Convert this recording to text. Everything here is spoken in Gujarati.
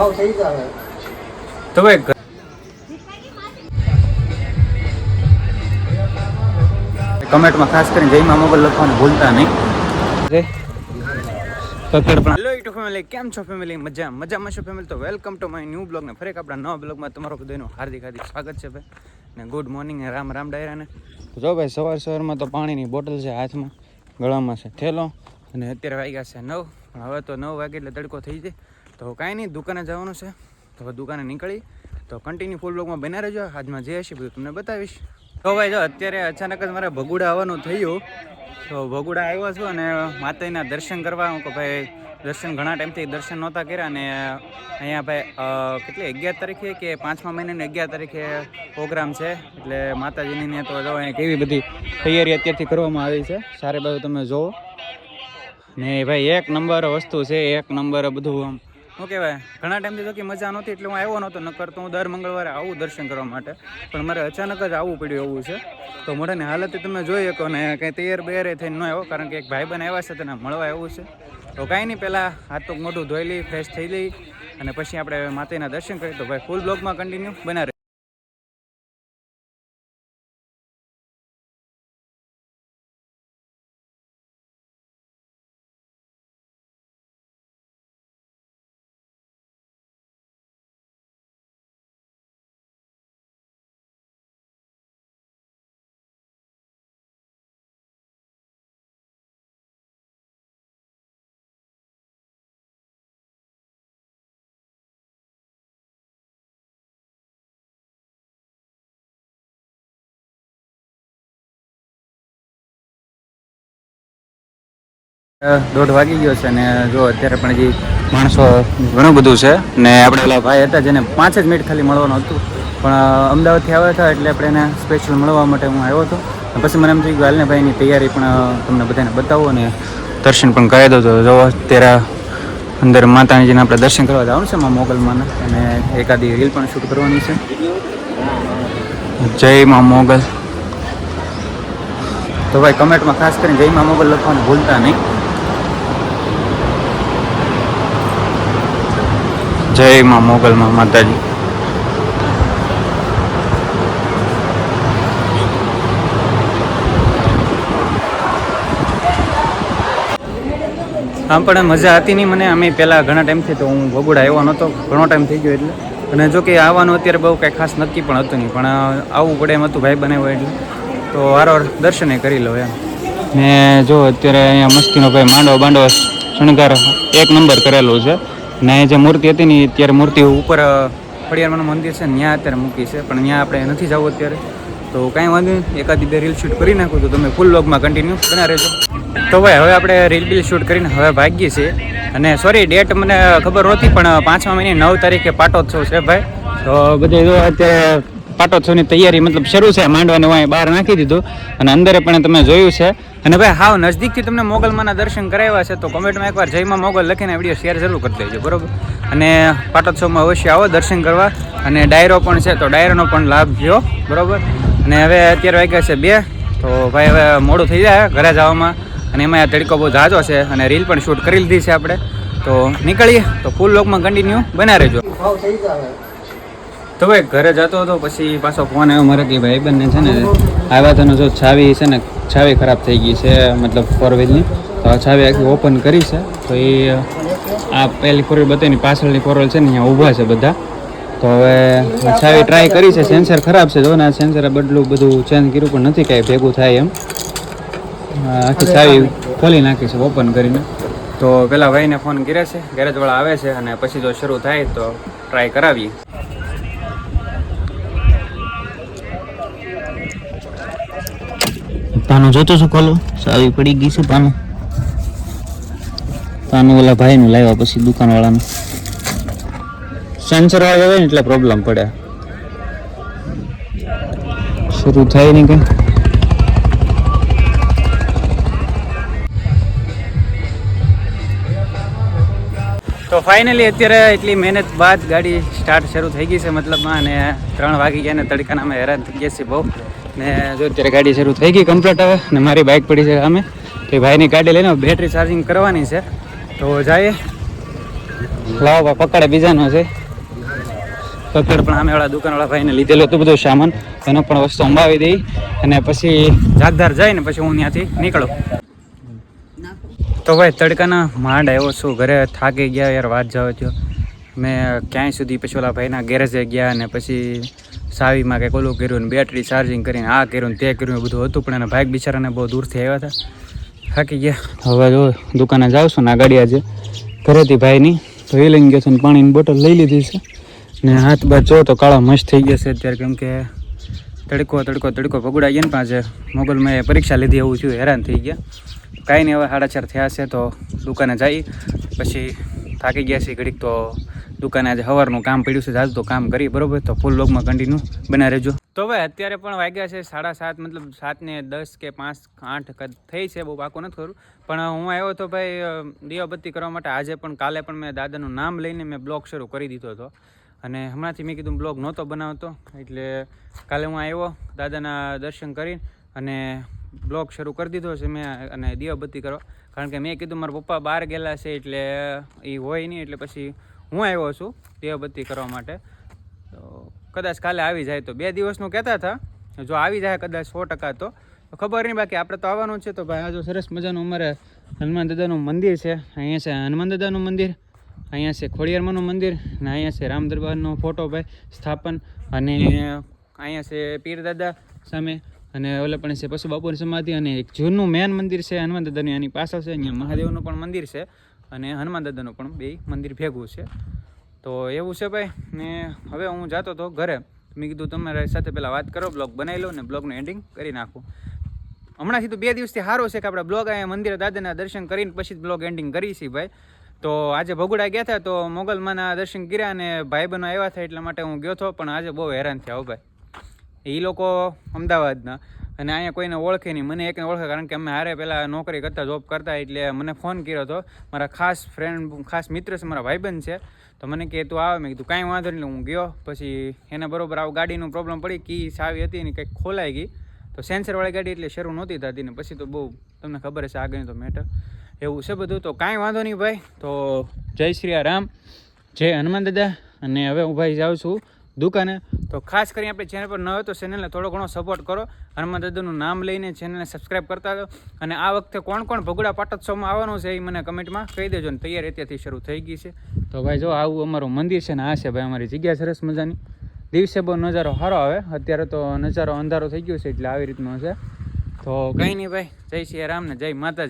ભાવ તો ભાઈ કમેન્ટમાં ખાસ કરીને જયમાં મોબાઈલ લખવાનું ભૂલતા નહીં. હેલો યુટ્યુબ ફેમિલી કેમ છો ફેમિલી મજા મજામાં છો ફેમિલી તો welcome to my new blog ને ફરેક આપણા નવા બ્લોગમાં તમારો બધાનું હાર્દિક હાર્દિક સ્વાગત છે ને ગુડ મોર્નિંગ ને રામ રામ ડાયરાને. જો ભાઈ, સવાર સવારમાં તો પાણીની બોટલ છે હાથમાં, ગળામાં છે થેલો, અને અત્યારે વાગ્યા છે નવ. પણ હવે તો નવ વાગે એટલે તડકો થઈ જાય. તો કાંઈ નહીં, દુકાને જવાનું છે. તો દુકાને નીકળી. તો કન્ટિન્યુ ફૂલ બ્લોગમાં બના રહેજો. આજમાં જે હશે બધું તમને બતાવીશ. તો ભાઈ જો, અત્યારે અચાનક જ મારે ભગુડા આવવાનું થયું. તો ભગુડા આવ્યો છું અને માતાજીના દર્શન કરવા. હું કે ભાઈ, દર્શન ઘણા ટાઈમથી દર્શન નહોતા કર્યા અને અહીંયા ભાઈ કેટલી, અગિયાર તારીખે કે પાંચમા મહિનાની અગિયાર તારીખે પ્રોગ્રામ છે. એટલે માતાજીની તો જો અહીંયા કેવી બધી તૈયારી અત્યારથી કરવામાં આવી છે. સારે બાજુ તમે જુઓ. ને ભાઈ એક નંબર વસ્તુ છે, એક નંબર બધું આમ શું કહેવાય? ઘણા ટાઈમથી તો કે મજા નહોતી એટલે હું આવ્યો નહોતો. નકર તો હું દર મંગળવારે આવું દર્શન કરવા માટે. પણ મારે અચાનક જ આવવું પડ્યું એવું છે. તો મોઢાની હાલત તમે જોઈ શકો ને, કંઈ તૈયાર બૈયાર થઈને ન આવ્યો, કારણ કે એક ભાઈ બન આવ્યા છે, તેને મળવા આવ્યું છે. તો કાંઈ નહીં, પહેલાં હાથ તો મોઢું ધોઈ લઈ ફ્રેશ થઈ લઈ અને પછી આપણે માતાના દર્શન કરીએ. તો ભાઈ ફૂલ બ્લોગમાં કન્ટિન્યુ બના દોઢ વાગી ગયો છે ને જો અત્યારે પણ હજી માણસો ઘણું બધું છે ને આપણે પેલા ભાઈ હતા જેને પાંચ જ મિનિટ ખાલી મળવાનું હતું. પણ અમદાવાદથી આવ્યા હતા એટલે આપણે એને સ્પેશિયલ મળવા માટે હું આવ્યો હતો. પછી મને એમ થયું કે હાલને ભાઈની તૈયારી પણ તમને બધાને બતાવો અને દર્શન પણ કરાવી દો તો જો અત્યારે અંદર માતાજીને આપણે દર્શન કરવા જવાનું છે માં મોગલમાં. અને એકાદી રીલ પણ શૂટ કરવાની છે. જય માં મોગલ. તો ભાઈ કમેન્ટમાં ખાસ કરીને જય માં મોગલ લખવાનું ભૂલતા નહીં. જય માં મોગલમાં માતાજી. આમ પણ મજા હતી નહીં મને. અમે પહેલાં ઘણા ટાઈમથી તો હું ભગોડા આવ્યો નહોતો. ઘણો ટાઈમ થઈ ગયો એટલે. અને જો કે આવવાનું અત્યારે બહુ કાંઈ ખાસ નક્કી પણ હતું નહીં. પણ આવવું પડે એમ હતું ભાઈ બનાવ્યો એટલે. તો વારવાર દર્શને કરી લો એમ. ને જો અત્યારે અહીંયા મસ્તીનો ભાઈ માંડો બાંડો શણગાર એક નંબર કરેલો છે. ને જે મૂર્તિ હતી ને અત્યારે મૂર્તિ ઉપર ખડિયારમાંનું મંદિર છે ત્યાં અત્યારે મૂકી છે. પણ ત્યાં આપણે નથી જવું અત્યારે. તો કાંઈ વાંધો નહીં. એકાદી બે રીલ શૂટ કરી નાખું તો તમે ફૂલ લોગમાં કન્ટિન્યુ બના રહેજો. તો ભાઈ, હવે આપણે રીલ બીલ શૂટ કરીને હવે ભાગીએ છીએ. અને સોરી ડેટ મને ખબર નહોતી, પણ પાંચમા મહિને નવ તારીખે પાટોત્સવ છે ભાઈ. તો બધે અત્યારે પાટોત્સવની તૈયારી મતલબ શરૂ છે. માંડવાને હું બહાર નાખી દીધું. અને અંદરે પણ તમે જોયું છે. અને ભાઈ, હાવ નજદીકથી તમને મોગલમાના દર્શન કરાવ્યા છે, તો કોમેન્ટમાં એકવાર જયમાં મોગલ લખીને વીડિયો શેર જરૂર કરી દેજો, બરોબર? અને પાટોત્સવમાં અવશ્ય આવો દર્શન કરવા, અને ડાયરો પણ છે, તો ડાયરોનો પણ લાભ લ્યો, બરોબર? અને હવે અત્યારે વાગ્યા છે બે, તો ભાઈ, હવે મોડું થઈ જાય ઘરે જવામાં, અને એમાં આ તડકો બહુ ઝાઝો છે, અને રીલ પણ શૂટ કરી લીધી છે આપણે. તો નીકળીએ, તો ફૂલ લોકમાં કન્ટિન્યુ બના રહેજો. તો ભાઈ, ઘરે જતો હતો, પછી પાછો ફોન આવ્યો મારે કે ભાઈ બંને છે ને, આવ્યા તો જો છાવી છે ને છાવી ખરાબ થઈ ગઈ છે, મતલબ ફોર વ્હીલની તો છાવી આખી ઓપન કરી છે, તો એ, આ પહેલી ફોર વ્હીલ બતાવીની પાછળની ફોર વ્હીલ છે ને અહીંયા ઊભા છે બધા. તો હવે ચાવી ટ્રાય કરી છે સેન્સર ખરાબ છે, જો ને આ સેન્સરે બદલું બધું ચેન્જ કર્યું, પણ નથી કાંઈ ભેગું થાય એમ. આખી છાવી ખોલી નાખી છે ઓપન કરીને. તો પેલા ભાઈને ફોન કર્યા છે ગેરેજવાળા આવે છે, અને પછી જો શરૂ થાય તો ટ્રાય કરાવીએ. પાનું જોતો છું ખોલો. સાવી પડી ગઈ છે પાનું પાનું ઓલા ભાઈનું લાવ્યા પછી દુકાનવાળાનું. સેન્સર વાળા આવે ને એટલે પ્રોબ્લેમ પડે. શરૂ થાય નહીં કઈ. તો ફાઇનલી અત્યારે એટલી મહેનત બાદ ગાડી સ્ટાર્ટ શરૂ થઈ ગઈ છે મતલબમાં અને ત્રણ વાગી ગયા ને તડકાના અમે હેરાન થઈ ગયા છીએ બહુ. ને જો અત્યારે ગાડી શરૂ થઈ ગઈ કમ્પ્લીટ હવે, ને મારી બાઇક પડી છે અમે તો ભાઈની ગાડી લઈને બેટરી ચાર્જિંગ કરવાની છે. તો જઈએ લાવો ભાઈ પકડે બીજાનો છે. પકડ પણ આમેવાળા દુકાનવાળા ભાઈને લીધેલો હતું બધું સામાન. એનો પણ વસ્તુ અંબાવી દઈ. અને પછી જાગદાર જાય ને પછી હું ત્યાંથી નીકળું. તો ભાઈ, તડકાના માંડ આવ્યો છું. ઘરે થાકી ગયા યાર, વાત જાવ થયો મેં ક્યાંય સુધી પછી ઓલા ભાઈના ગેરેજે ગયા અને પછી સાવીમાં કંઈક ઓલું કર્યું ને બેટરી ચાર્જિંગ કરીને આ કર્યું તે કર્યું બધું હતું, પણ એના ભાઈ બિચારાને બહુ દૂરથી આવ્યા હતા. થાકી ગયા. હવે જો દુકાને જાવશું ને આ ગાડી આજે. ઘરેથી ભાઈની તો એ લઈને ગયો છે ને પાણીની બોટલ લઈ લીધી છે. ને હાથ બાદ જો તો કાળા મસ્ત થઈ ગયા છે અત્યારે, કેમ કે તડકો તડકો તડકો પગુડા ગયા ને પાસે મોગલમાં પરીક્ષા લીધી એવું થયું, હેરાન થઈ ગયા. કાંઈ નહીં, હવે સાડા ચાર થયા છે તો દુકાને જઈ પછી થાકી ગયા છે ઘડીક તો દુકાને આજે સવારનું કામ પડ્યું છે તો કામ કરી બરોબર? તો ફૂલ લોગમાં કન્ટિન્યુ બના રહેજો. તો ભાઈ અત્યારે પણ વાગ્યા છે સાડા સાત, મતલબ સાતને દસ કે પાંચ, આઠ થઈ છે, બહુ પાકું નથી ખરું. પણ હું આવ્યો તો ભાઈ દીવાબત્તી કરવા માટે આજે પણ કાલે પણ મેં દાદાનું નામ લઈને મેં બ્લોગ શરૂ કરી દીધો હતો. અને હમણાંથી મેં કીધું બ્લોગ નહોતો બનાવતો, એટલે કાલે હું આવ્યો, દાદાના દર્શન કરીને અને બ્લોગ શરૂ કરી દીધો છે મેં, અને દીવાબત્તી કરવા. કારણ કે મેં કીધું મારા પપ્પા બહાર ગયેલા છે, એટલે એ હોય નહીં, એટલે પછી હું આવ્યો છું દેહબત્તી કરવા માટે. તો કદાચ કાલે આવી જાય તો બે દિવસનું કહેતા હતા. જો આવી જાય કદાચ સો ટકા તો. ખબર નહીં બાકી આપણે તો આવવાનું છે તો ભાઈ આ સરસ મજાનું અમારે હનુમાન દાદાનું મંદિર છે. અહીંયા છે હનુમાન દાદાનું મંદિર, અહીંયા છે ખોડિયારમાંનું મંદિર ને અહીંયા છે રામ દરબારનો ફોટો ભાઈ સ્થાપન અને અહીંયા છે પીર દાદા સામે અને ઓલે પણ છે પશુ બાપુની સમાધિ અને એક જૂનું મેન મંદિર છે હનુમાન દાદાની, આની પાછળ છે અહીંયા મહાદેવનું પણ મંદિર છે. અને હનુમાન દાદાનું પણ બે મંદિર ભેગું છે. તો એવું છે ભાઈ, ને હવે હું જાતો હતો ઘરે. મેં કીધું તમારા સાથે પહેલાં વાત કરો, બ્લોગ બનાવી લો ને બ્લોગનું એન્ડિંગ કરી નાખું. હમણાંથી તો બે દિવસથી સારો છે કે આપણે બ્લોગ અહીંયા મંદિરે દાદાના દર્શન કરીને પછી જ બ્લોગ એન્ડિંગ કરી છીએ ભાઈ. તો આજે ભગુડા ગયા હતા તો મોગલમાંના દર્શન કર્યા અને ભાઈ ભાઈબંધો આવ્યા હતા એટલા માટે હું ગયો હતો પણ આજે બહુ હેરાન થયા ભાઈ. એ લોકો અમદાવાદના. અને અહીંયા કોઈને ઓળખે નહીં. મને એકને ઓળખે કારણ કે અમે હારે પહેલાં નોકરી કરતા જોબ કરતા એટલે મને ફોન કર્યો હતો મારા ખાસ ફ્રેન્ડ ખાસ મિત્ર છે, મારા ભાઈબંધ છે. તો મને કે, તું આવે. મેં કીધું, કાંઈ વાંધો નહીં. હું ગયો. પછી એને બરોબર આવું ગાડીનું પ્રોબ્લેમ પડી, કી સાવી હતી ને કંઈક ખોલાઈ ગઈ. તો સેન્સરવાળી ગાડી એટલે શરૂ નહોતી થતી ને પછી તો બહુ તમને ખબર છે આગળની તો મેટર એવું છે બધું. તો કાંઈ વાંધો નહીં ભાઈ. તો જય શ્રી રામ. જય હનુમાન દાદા. અને હવે હું ભાઈ જાઉં છું. દુકાને? તો ખાસ કરીને આપણે ચેનલ પર ન હોય તો ચેનલને થોડો ઘણો સપોર્ટ કરો હનુમાન દાદાનું નામ લઈને ચેનલને સબસ્ક્રાઈબ કરતા રહો. અને આ વખતે કોણ કોણ ભગુડા પાટોત્સવમાં આવવાનું છે એ મને કમેન્ટમાં કહી દેજો ને તૈયારી અત્યારથી શરૂ થઈ ગઈ છે. તો ભાઈ જો આવું અમારું મંદિર છે ને આ છે ભાઈ અમારી જગ્યા સરસ મજાની. દિવસે બહુ નજારો સારો આવે. અત્યારે તો નજારો અંધારો થઈ ગયો છે એટલે આવી રીતનો છે. તો કંઈ નહીં ભાઈ, જય શ્રી રામ ને જય માતાજી.